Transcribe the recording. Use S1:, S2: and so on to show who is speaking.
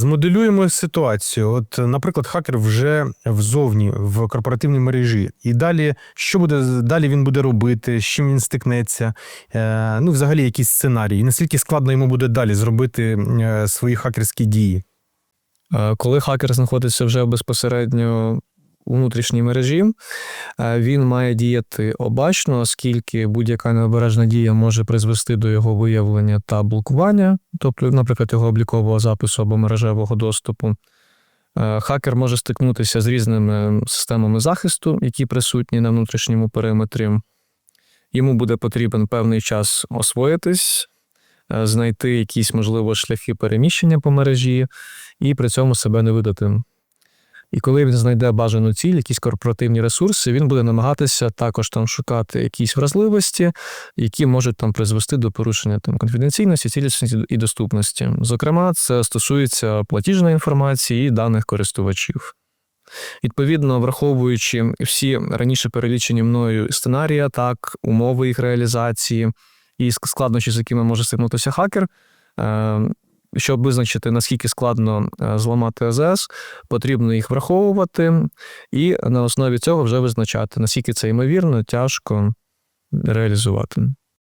S1: Змоделюємо ситуацію. От, наприклад, хакер вже взовні в корпоративній мережі, і далі що буде далі? Він буде робити, з чим він стикнеться? Е, ну, взагалі, якісь сценарії. Наскільки складно йому буде далі зробити е, свої хакерські дії?
S2: Е, Коли хакер знаходиться вже безпосередньо у внутрішній мережі, е, він має діяти обачно, оскільки будь-яка необережна дія може призвести до його виявлення та блокування, тобто, наприклад, його облікового запису або мережевого доступу. Е, Хакер може стикнутися з різними системами захисту, які присутні на внутрішньому периметрі. Йому буде потрібен певний час освоїтись, е, знайти якісь, можливо, шляхи переміщення по мережі і при цьому себе не видати. І коли він знайде бажану ціль, якісь корпоративні ресурси, він буде намагатися також там шукати якісь вразливості, які можуть там призвести до порушення там конфіденційності, цілісності і доступності. Зокрема, це стосується платіжної інформації і даних користувачів. Відповідно, враховуючи всі раніше перелічені мною сценарії атак, умови їх реалізації і складнощі, з якими може стикнутися хакер, е, щоб визначити, наскільки складно е, зламати АЗС, потрібно їх враховувати і на основі цього вже визначати, наскільки це ймовірно, тяжко реалізувати.